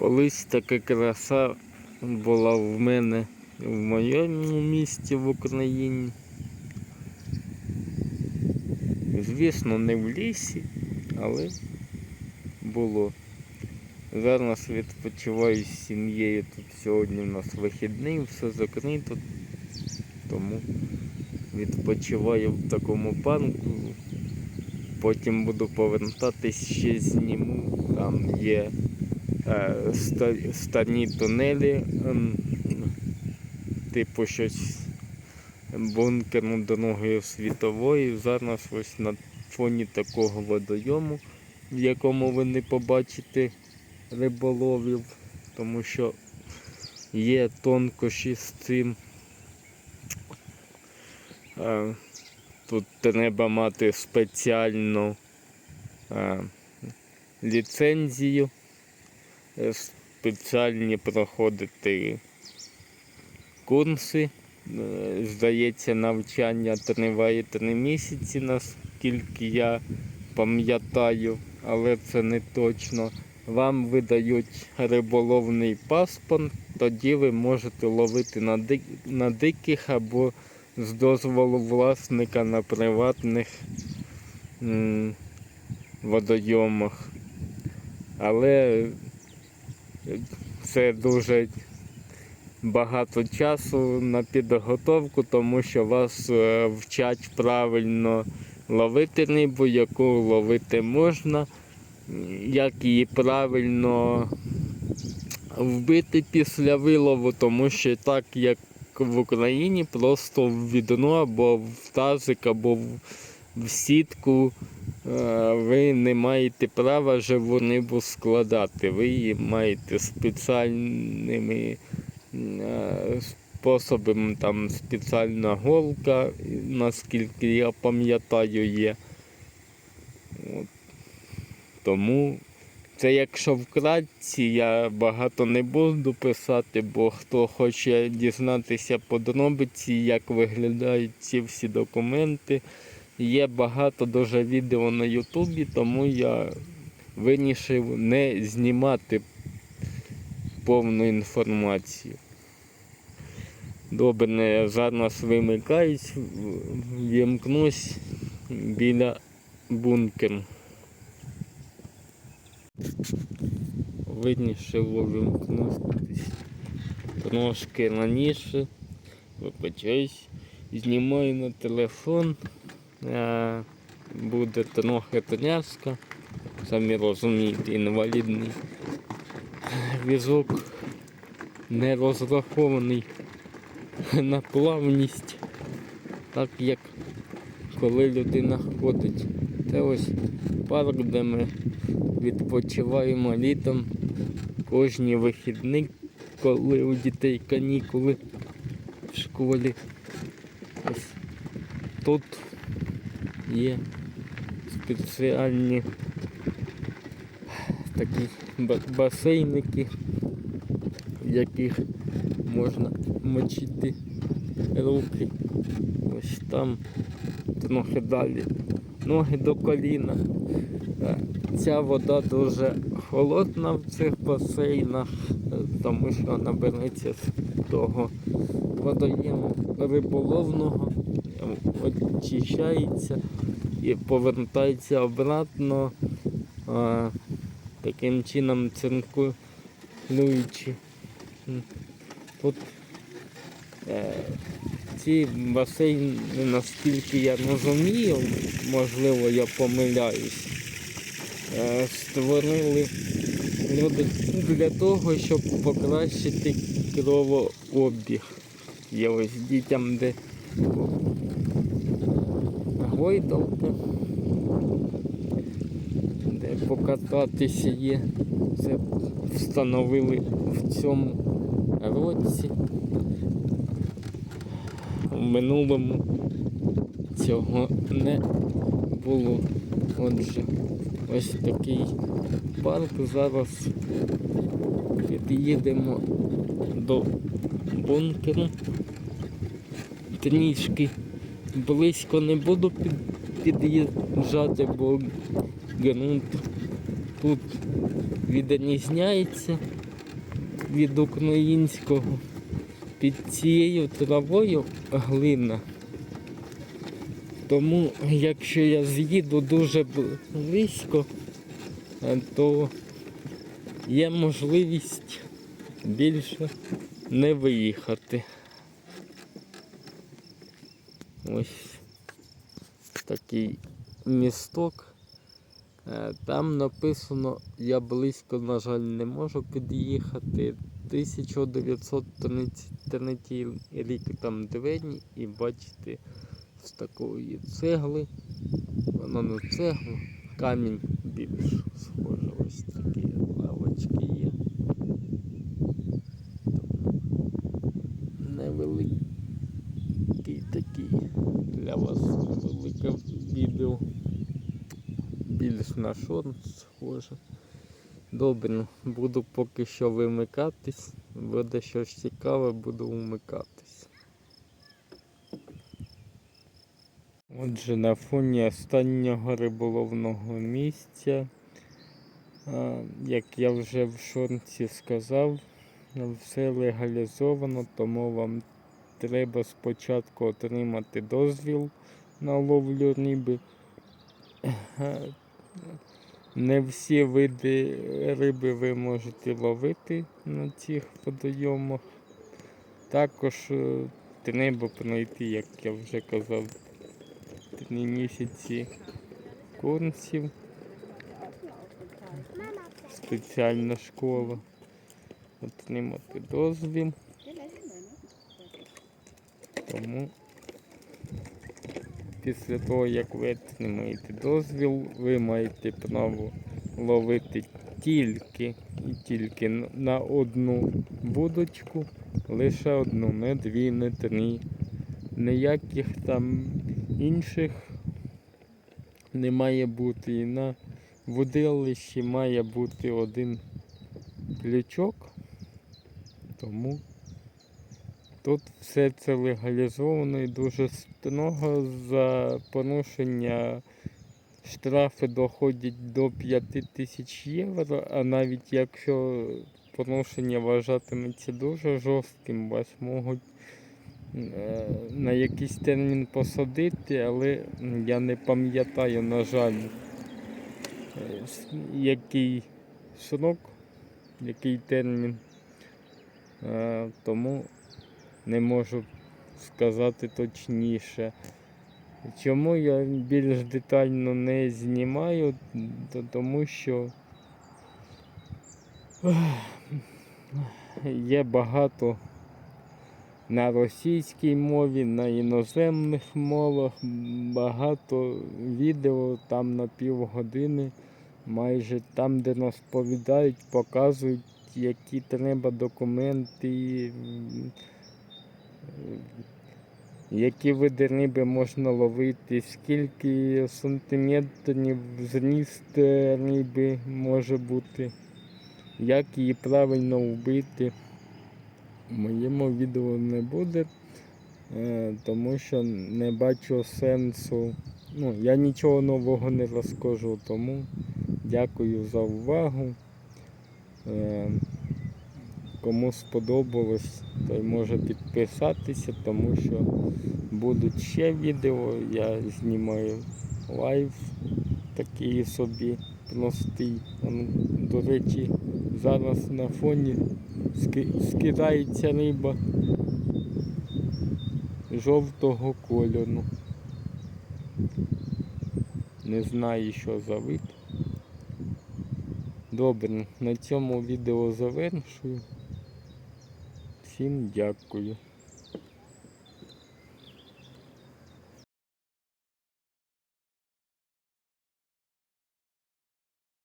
Колись така краса була в мене в моєму місті в Україні. Звісно, не в лісі, але було. Зараз відпочиваю з сім'єю. Тут сьогодні у нас вихідний, все закрито. Тому відпочиваю в такому парку. Потім буду повертатись, ще зніму. Там є старі тунелі, ем, типу щось бункерну дорогою світової. Зараз ось на фоні такого водойому, в якому ви не побачите риболовів, тому що є тонкощі з цим. Е, Тут треба мати спеціальну е, ліцензію, е, спеціальні проходити курси. Е, Здається, навчання триває три місяці, наскільки я пам'ятаю, але це не точно. Вам видають риболовний паспорт, тоді ви можете ловити на, дик... на диких або з дозволу власника на приватних м, водойомах. Але е, це дуже багато часу на підготовку, тому що вас е, вчать правильно ловити рибу, яку ловити можна, як її правильно вбити після вилову, тому що так як в Україні просто в відно або в тазик, або в, сітку ви не маєте права живу рибу складати. Ви її маєте спеціальними е, способами, там спеціальна голка, наскільки я пам'ятаю, є. От. Тому це якщо вкратці, я багато не буду писати, бо хто хоче дізнатися подробиці, як виглядають ці всі документи. Є багато дуже відео на Ютубі, тому я вирішив не знімати повну інформацію. Добре, зараз вимикаюсь, вімкнусь біля бункеру. Вирішив увімкнутись трошки раніше. Вибачаюсь. Знімаю на телефон. Е, Буде трохи тряска. Самі розумієте, інвалідний візок не розрахований на плавність, так як коли людина ходить. Це ось парк, де ми відпочиваємо літом кожні вихідні, коли у дітей канікули в школі. Ось тут є спеціальні такі басейники, в яких можна мочити руки. Ось там трохи далі. Ноги до коліна. Е, Ця вода дуже холодна в цих басейнах, тому що вона береться з того водоєму риболовного, очищається і повертається обратно, е, таким чином циркулюючи. Тут е, ці басейни, наскільки я розумію, можливо, я помиляюсь, е, створили люди для того, щоб покращити кровообіг. Є ось дітям, де гойдалка, де покататися є. Це встановили в цьому році. В минулому цього не було. Отже, ось такий парк. Зараз під'їдемо до бункеру. Трішки близько не буду під, під'їжджати, бо ґрунт тут відрізняється від українського. Під цією травою глина. Тому якщо я з'їду дуже близько, то є можливість більше не виїхати. Ось такий місток. Е, Там написано, я близько, на жаль, не можу під'їхати. 1933 рік там двері і бачите з такої цегли. Воно не цегла, камінь більш схоже. Ось такі лавочки є. Невеликий такий вас велике відео. Більш на шорт схоже. Добре, буду поки що вимикатись. Буде щось цікаве, буду вмикатись. Отже, на фоні останнього риболовного місця, як я вже в шорці сказав, все легалізовано, тому вам треба спочатку отримати дозвіл на ловлю риби. Не всі види риби ви можете ловити на цих водойомах. Також е, треба пройти, як я вже казав, три місяці курсів. Спеціальна школа. Отримати дозвіл. Тому після того, як ви отримаєте дозвіл, ви маєте право ловити тільки і тільки на одну будочку, лише одну, не дві, не три. Ніяких там інших не має бути. І на водилищі має бути один крючок, тому Тут все це легалізовано і дуже строго за порушення штрафи доходять до 5 тисяч євро, а навіть якщо порушення вважатиметься дуже жорстким, вас можуть е, на якийсь термін посадити, але я не пам'ятаю, на жаль, е, який срок, який термін. Е, Тому не можу сказати точніше. Чому я більш детально не знімаю, то тому що є багато на російській мові, на іноземних мовах, багато відео там на півгодини, майже там, де розповідають, показують, які треба документи. Які види риби можна ловити, скільки сантиметрів зріст риби може бути, як її правильно вбити. В моєму відео не буде, е, тому що не бачу сенсу. Ну, я нічого нового не розкажу, тому дякую за увагу. Кому сподобалось, той може підписатися, тому що будуть ще відео. Я знімаю лайв такий собі простий. До речі, зараз на фоні скидається риба жовтого кольору. Не знаю, що за вид. Добре, на цьому відео завершую. Всім дякую.